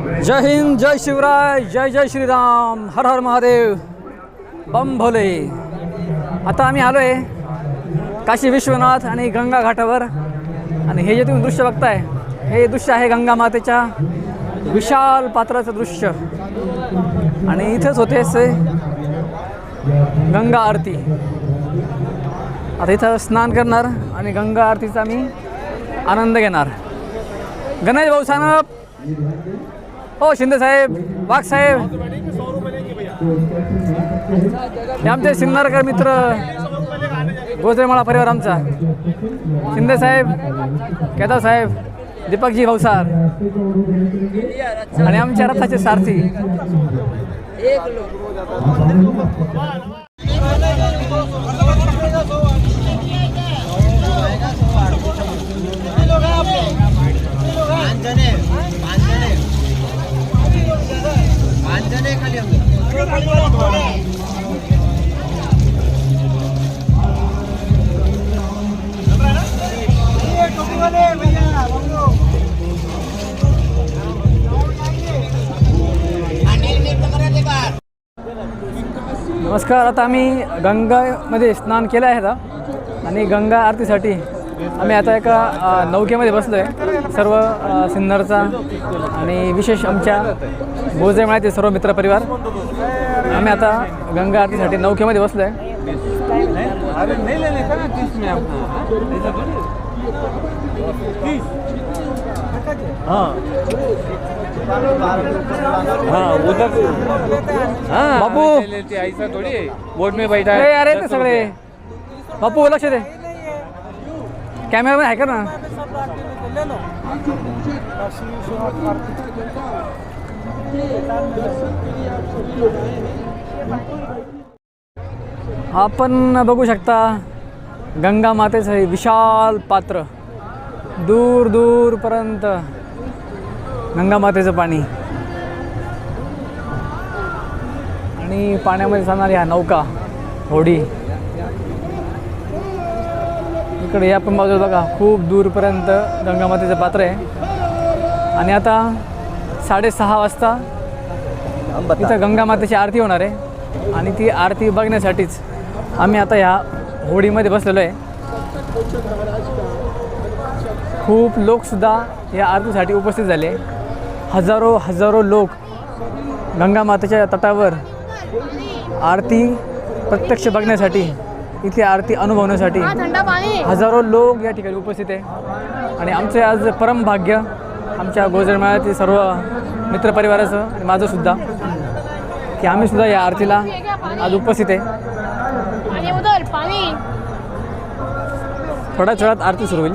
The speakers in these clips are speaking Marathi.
जय हिंद जय शिवराय जय जय श्रीराम हर हर महादेव बम भोले. आता आम्ही आलो आहे काशी विश्वनाथ आणि गंगा घाटावर. आणि हे जे तुम्ही दृश्य बघताय हे दृश्य आहे गंगा मातेच्या विशाल पात्राचं दृश्य. आणि इथंच होते से गंगा आरती. आता इथं स्नान करणार आणि गंगा आरतीचा मी आनंद घेणार. गणेश भाऊ सानप हो शिंदे साहेब वाघ साहेब. हे आमचे सिन्नरकर मित्र गोजरेमाळा परिवार आमचा. शिंदे साहेब केदार साहेब दीपकजी भाऊसार आणि आमच्या रथाचे सारथी. पांचने नमस्कार आता आम्ही गंगामध्ये स्नान केलं आहे आता. आणि गंगा आरतीसाठी आम्ही आता एका नौकेमध्ये बसलो आहे सर्व सिन्नरचा आणि विशेष आमच्या बोजे माहिती सर्व मित्रपरिवार आम्ही आता गंगा आरतीसाठी नौकेमध्ये बसलो आहे हां. हाँ उधर हाँ. बापू. ऐसा थोड़ी बोर्ड में बैठा है अरे ते सगळे। बापू लक्ष दे. कॅमेरामॅन आहे का ना. आपण बघू शकता गंगा मातेचं हे विशाल पात्र. दूर दूरपर्यंत. गंगा मातेचं पाणी. आणि पाण्यामध्ये जाणारी ह्या नौका होडी. इकडे या पण बाजूला बघा खूप दूरपर्यंत गंगा मातेचं पात्र आहे. आणि आता साडेसहा वाजता इथं गंगा मातेची आरती होणार आहे. आणि ती आरती बघण्यासाठीच आम्ही आता ह्या होडीमध्ये बसलेलो आहे. खूप लोकसुद्धा या आरतीसाठी उपस्थित झाले. हजारो हजारो लोक गंगा मातेच्या तटावर आरती प्रत्यक्ष बघण्यासाठी इथली आरती अनुभवण्यासाठी हजारो लोक या ठिकाणी उपस्थित आहे. आणि आमचे आज परम भाग्य आमच्या गोजरमेळ्यातील सर्व मित्रपरिवाराचं आणि माझंसुद्धा की आम्हीसुद्धा या आरतीला आज उपस्थित आहे. थोड्याच वेळात आरती सुरू होईल.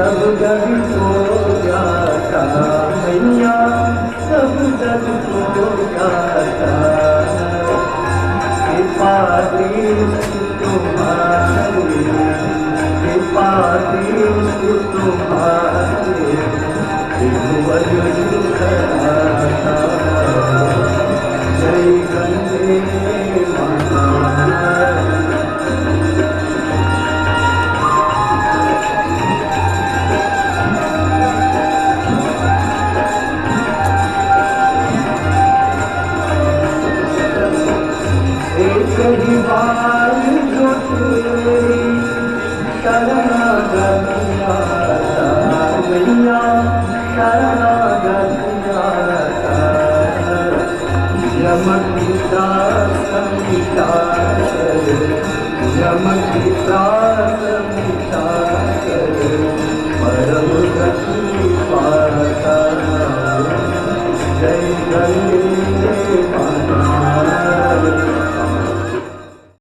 जग को जाता मैया सब जग को जाता कृपा दृष्टि तुम्हारी कृपा दृष्टि तुम्हारी शरणागत आता यम पिता समिता यम पिता